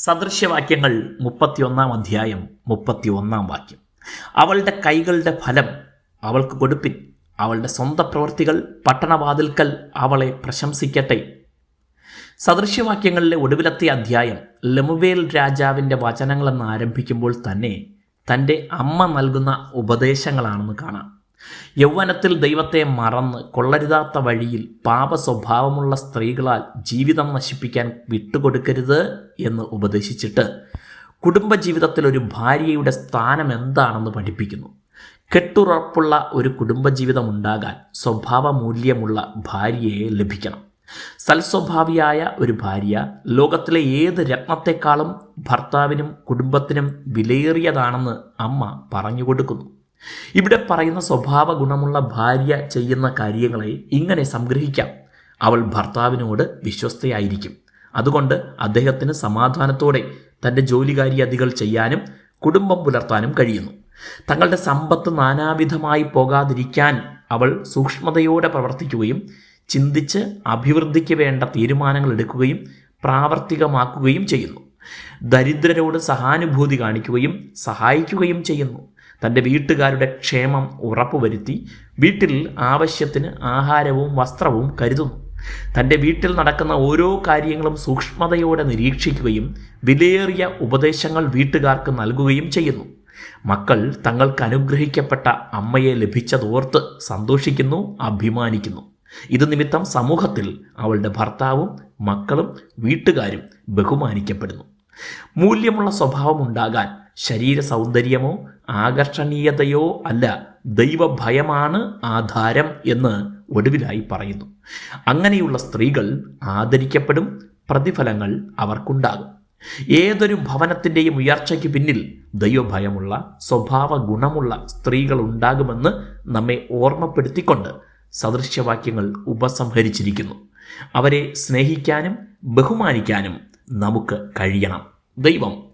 സദൃശ്യവാക്യങ്ങൾ മുപ്പത്തിയൊന്നാം അധ്യായം മുപ്പത്തിയൊന്നാം വാക്യം. അവളുടെ കൈകളുടെ ഫലം അവൾക്ക് കൊടുപ്പിൻ. അവളുടെ സ്വന്തം പ്രവൃത്തികൾ പട്ടണവാതിൽക്കൽ അവളെ പ്രശംസിക്കട്ടെ. സദൃശ്യവാക്യങ്ങളിലെ ഒടുവിലത്തെ അധ്യായം ലമുവേൽ രാജാവിന്റെ വചനങ്ങളെന്ന് ആരംഭിക്കുമ്പോൾ തന്നെ തന്റെ അമ്മ നൽകുന്ന ഉപദേശങ്ങളാണെന്ന് കാണാം. യൗവനത്തിൽ ദൈവത്തെ മറന്ന് കൊള്ളരുതാത്ത വഴിയിൽ പാപ സ്വഭാവമുള്ള സ്ത്രീകളാൽ ജീവിതം നശിപ്പിക്കാൻ വിട്ടുകൊടുക്കരുത് എന്ന് ഉപദേശിച്ചിട്ട് കുടുംബജീവിതത്തിൽ ഒരു ഭാര്യയുടെ സ്ഥാനം എന്താണെന്ന് പഠിപ്പിക്കുന്നു. കെട്ടുറപ്പുള്ള ഒരു കുടുംബജീവിതം ഉണ്ടാകാൻ സ്വഭാവ മൂല്യമുള്ള ഭാര്യയെ ലഭിക്കണം. സൽസ്വഭാവിയായ ഒരു ഭാര്യ ലോകത്തിലെ ഏത് രത്നത്തെക്കാളും ഭർത്താവിനും കുടുംബത്തിനും വിലയേറിയതാണെന്ന് അമ്മ പറഞ്ഞു കൊടുക്കുന്നു. ഇവിടെ പറയുന്ന സ്വഭാവ ഗുണമുള്ള ഭാര്യ ചെയ്യുന്ന കാര്യങ്ങളെ ഇങ്ങനെ സംഗ്രഹിക്കാം. അവൾ ഭർത്താവിനോട് വിശ്വസ്തയായിരിക്കും. അതുകൊണ്ട് അദ്ദേഹത്തിന് സമാധാനത്തോടെ തന്റെ ജോലികാര്യാദികൾ ചെയ്യാനും കുടുംബം പുലർത്താനും കഴിയുന്നു. തങ്ങളുടെ സമ്പത്ത് നാനാവിധമായി പോകാതിരിക്കാൻ അവൾ സൂക്ഷ്മതയോടെ പ്രവർത്തിക്കുകയും ചിന്തിച്ച് അഭിവൃദ്ധിക്ക് വേണ്ട തീരുമാനങ്ങൾ എടുക്കുകയും പ്രാവർത്തികമാക്കുകയും ചെയ്യുന്നു. ദരിദ്രരോട് സഹാനുഭൂതി കാണിക്കുകയും സഹായിക്കുകയും ചെയ്യുന്നു. തന്റെ വീട്ടുകാരുടെ ക്ഷേമം ഉറപ്പുവരുത്തി വീട്ടിൽ ആവശ്യത്തിന് ആഹാരവും വസ്ത്രവും കരുതുന്നു. തന്റെ വീട്ടിൽ നടക്കുന്ന ഓരോ കാര്യങ്ങളും സൂക്ഷ്മതയോടെ നിരീക്ഷിക്കുകയും വിലയേറിയ ഉപദേശങ്ങൾ വീട്ടുകാർക്ക് നൽകുകയും ചെയ്യുന്നു. മക്കൾ തങ്ങൾക്ക് അനുഗ്രഹിക്കപ്പെട്ട അമ്മയെ ലഭിച്ചതോർത്ത് സന്തോഷിക്കുന്നു അഭിമാനിക്കുന്നു. ഇത് നിമിത്തം സമൂഹത്തിൽ അവളുടെ ഭർത്താവും മക്കളും വീട്ടുകാരും ബഹുമാനിക്കപ്പെടുന്നു. മൂല്യമുള്ള സ്വഭാവം ഉണ്ടാകാൻ ശരീര സൗന്ദര്യമോ ആകർഷണീയതയോ അല്ല. ദൈവഭയമാണ് ആധാരം എന്ന് ഒടുവിലായി പറയുന്നു. അങ്ങനെയുള്ള സ്ത്രീകൾ ആദരിക്കപ്പെടും പ്രതിഫലങ്ങൾ അവർക്കുണ്ടാകും. ഏതൊരു ഭവനത്തിന്റെയും ഉയർച്ചയ്ക്ക് പിന്നിൽ ദൈവഭയമുള്ള സ്വഭാവ ഗുണമുള്ള സ്ത്രീകൾ ഉണ്ടാകുമെന്ന് നമ്മെ ഓർമ്മപ്പെടുത്തിക്കൊണ്ട് സദൃശ്യവാക്യങ്ങൾ ഉപസംഹരിച്ചിരിക്കുന്നു. അവരെ സ്നേഹിക്കാനും ബഹുമാനിക്കാനും നമുക്ക് കഴിയണം. ദൈവം